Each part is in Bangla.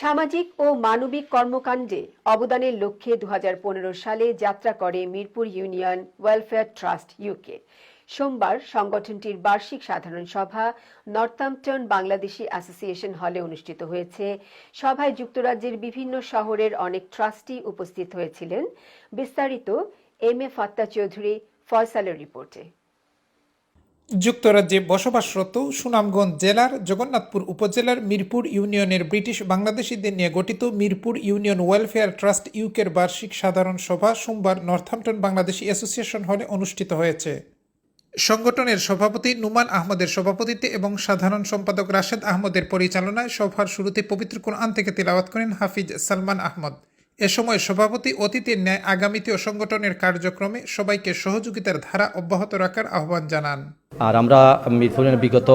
সামাজিক ও মানবিক কর্মকাণ্ডে অবদানের লক্ষ্যে দু হাজার পনেরো সালে যাত্রা করে Mirpur union welfare trust UK. সোমবার সংগঠনটির বার্ষিক সাধারণ সভা নর্থাম্পটন বাংলাদেশি অ্যাসোসিয়েশন হলে অনুষ্ঠিত হয়েছে। সভায় যুক্তরাজ্যের বিভিন্ন শহরের অনেক ট্রাস্টি উপস্থিত হয়েছিলেন। বিস্তারিত এম এ ফাত্তা চৌধুরী ফয়সালের রিপোর্টে। যুক্তরাজ্যে বসবাসরত সুনামগঞ্জ জেলার জগন্নাথপুর উপজেলার মিরপুর ইউনিয়নের ব্রিটিশ বাংলাদেশিদের নিয়ে গঠিত মিরপুর ইউনিয়ন ওয়েলফেয়ার ট্রাস্ট ইউকের বার্ষিক সাধারণ সভা সোমবার নর্থাম্পটন বাংলাদেশি অ্যাসোসিয়েশন হলে অনুষ্ঠিত হয়েছে। সংগঠনের সভাপতি নুমান আহমদের সভাপতিত্বে এবং সাধারণ সম্পাদক রাশেদ আহমদের পরিচালনায় সভার শুরুতে পবিত্র কোরআন থেকে তিলাওয়াত করেন হাফিজ সালমান আহমদ। এ সময় সভাপতি অতীতের ন্যায় আগামীতেও সংগঠনের কার্যক্রমে সবাইকে সহযোগিতার ধারা অব্যাহত রাখার আহ্বান জানান। আর আমরা মিরপুরের বিগত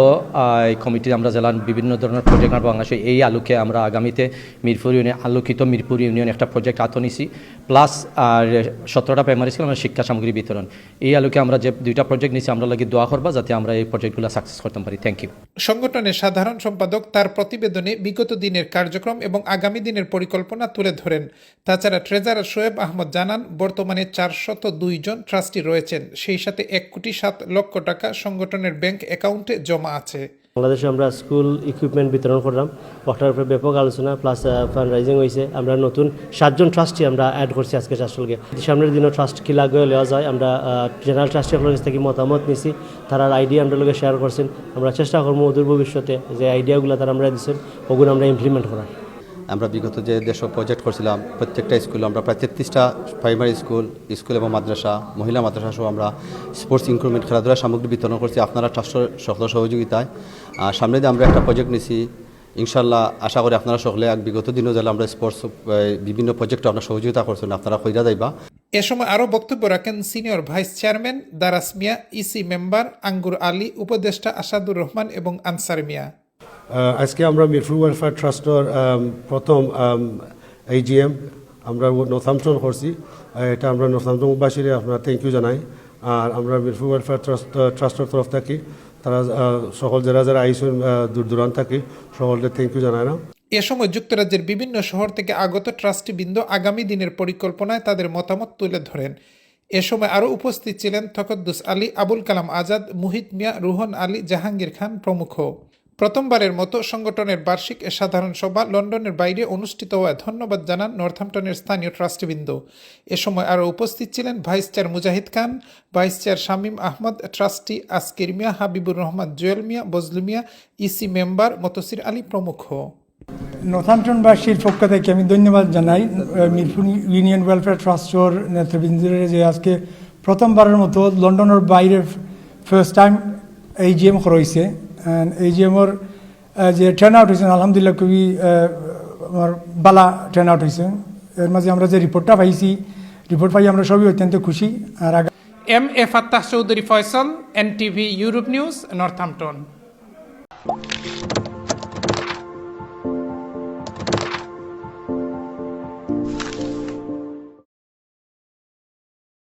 কমিটি আমরা জেলার বিভিন্ন ধরনের প্রজেক্ট আমরা বাংলাদেশে এই আলোকে আমরা আগামীতে মিরপুর ইউনিয়ন আলোকিত মিরপুর ইউনিয়ন একটা প্রজেক্ট হাতে নিছি। প্লাস আর সতেরোটা প্রাইমারি স্কুল আমরা শিক্ষা সামগ্রী বিতরণ। এই আলোকে আমরা যে দুইটা প্রজেক্ট নিছি, আমরা লাগি দোয়া করবা যাতে আমরা এই প্রজেক্টগুলো সাকসেস করতে পারি। থ্যাংক ইউ সংগঠনের সাধারণ সম্পাদক তার প্রতিবেদনে বিগত দিনের কার্যক্রম এবং আগামী দিনের পরিকল্পনা তুলে ধরেন। তাছাড়া ট্রেজারার শোয়েব আহমদ জানান, বর্তমানে চারশত দুই জন ট্রাস্টি রয়েছেন। সেই সাথে এক কোটি সাত লক্ষ টাকা সংগঠনের ব্যাংক অ্যাকাউন্টে জমা আছে। বাংলাদেশে আমরা স্কুল ইকুইপমেন্ট বিতরণ করলাম। ওটার উপরে ব্যাপক আলোচনা প্লাস ফান্ড রাইজিং হয়েছে আমরা নতুন সাতজন ট্রাস্টি আমরা অ্যাড করছি আজকে ট্রাস্টকে সামনের দিনও ট্রাস্ট কি লাগবে লওয়া যায়। আমরা জেনারেল ট্রাস্টি আপনার কাছ থেকে মতামত নিছি। তারার আইডিয়া আমরা লোকে শেয়ার করছেন। আমরা চেষ্টা করব অদূর ভবিষ্যতে যে আইডিয়াগুলো তারা আমরা দিচ্ছেন ওগুলো আমরা ইমপ্লিমেন্ট করার। আমরা বিগত যে দেশীয় প্রজেক্ট করছিলাম, প্রত্যেকটা স্কুল আমরা প্রায় তেত্রিশটা প্রাইমারি স্কুল স্কুল এবং মাদ্রাসা, মহিলা মাদ্রাসা সহ আমরা স্পোর্টস ইনক্রুমেন্ট খেলাধুলা সামগ্রী বিতরণ করছি আপনারা ট্রাস্টের সকল সহযোগিতায়। আর সামনে দিয়ে আমরা একটা প্রজেক্ট নিছি। ইনশাল্লাহ আশা করি আপনারা সকলে বিগত দিনও যারা আমরা স্পোর্টস বিভিন্ন প্রজেক্টে আপনারা সহযোগিতা করছেন, আপনারা কইরা যাইবা। এ সময় আরও বক্তব্য রাখেন senior vice chairman Daras Mia EC member Angur Ali, উপদেষ্টা আসাদুর রহমান এবং আনসার মিয়া। আজকে আমরা মিরপুর ওয়েলফেয়ার ট্রাস্টের প্রথম এইজিএম আমরা নর্থাম্পটন করছি। এটা আমরা নর্থাম্পটনবাসীর আপনার থ্যাংক ইউ জানাই। আর আমরা মিরপুর ওয়েলফেয়ার ট্রাস্ট ট্রাস্টের তরফ থাকি। তারা সকল যারা যারা আইসেন দূর দূরান্ত থাকি, সকলকে থ্যাংক ইউ জানাই না। এ সময় যুক্তরাজ্যের বিভিন্ন শহর থেকে আগত ট্রাস্টি ট্রাস্টিবৃন্দ আগামী দিনের পরিকল্পনায় তাদের মতামত তুলে ধরেন। এ সময় আরও উপস্থিত ছিলেন তকদ্দুস আলী, আবুল কালাম আজাদ, মুহিত মিয়া, রুহন আলী জাহাঙ্গীর খান প্রমুখ। প্রথমবারের মতো সংগঠনের বার্ষিক সাধারণ সভা লন্ডনের বাইরে অনুষ্ঠিত হওয়ায় ধন্যবাদ জানান নর্থাম্পটনের স্থানীয় ট্রাস্টিবৃন্দ। এ সময় আরও উপস্থিত ছিলেন vice chair Mujahid Khan, vice chair Shamim Ahmed, trustee Askir Mia, Habibur Rahman, Jewel Mia, Bazlu Mia, EC member, Motsir Ali প্রমুখ। নর্থাম্পটনবাসীর পক্ষ থেকে আমি ধন্যবাদ জানাই। মিরপুর ইউনিয়ন ওয়েলফেয়ার ট্রাস্টর নেতৃবৃন্দের যে আজকে প্রথমবারের মতো লন্ডনের বাইরে ফার্স্ট টাইম এই জিএম হয়েছে এই জিএমর যে টার্ন আউট হয়েছেন আলহামদুলিল্লাহ খুবই আমার বালা টার্ন আউট হয়েছে এর মাঝে আমরা যে রিপোর্টটা পাইছি রিপোর্ট পাই আমরা সবই অত্যন্ত খুশি। আর M A Fattah Chowdhury Faisal, NTV Europe news, Northampton.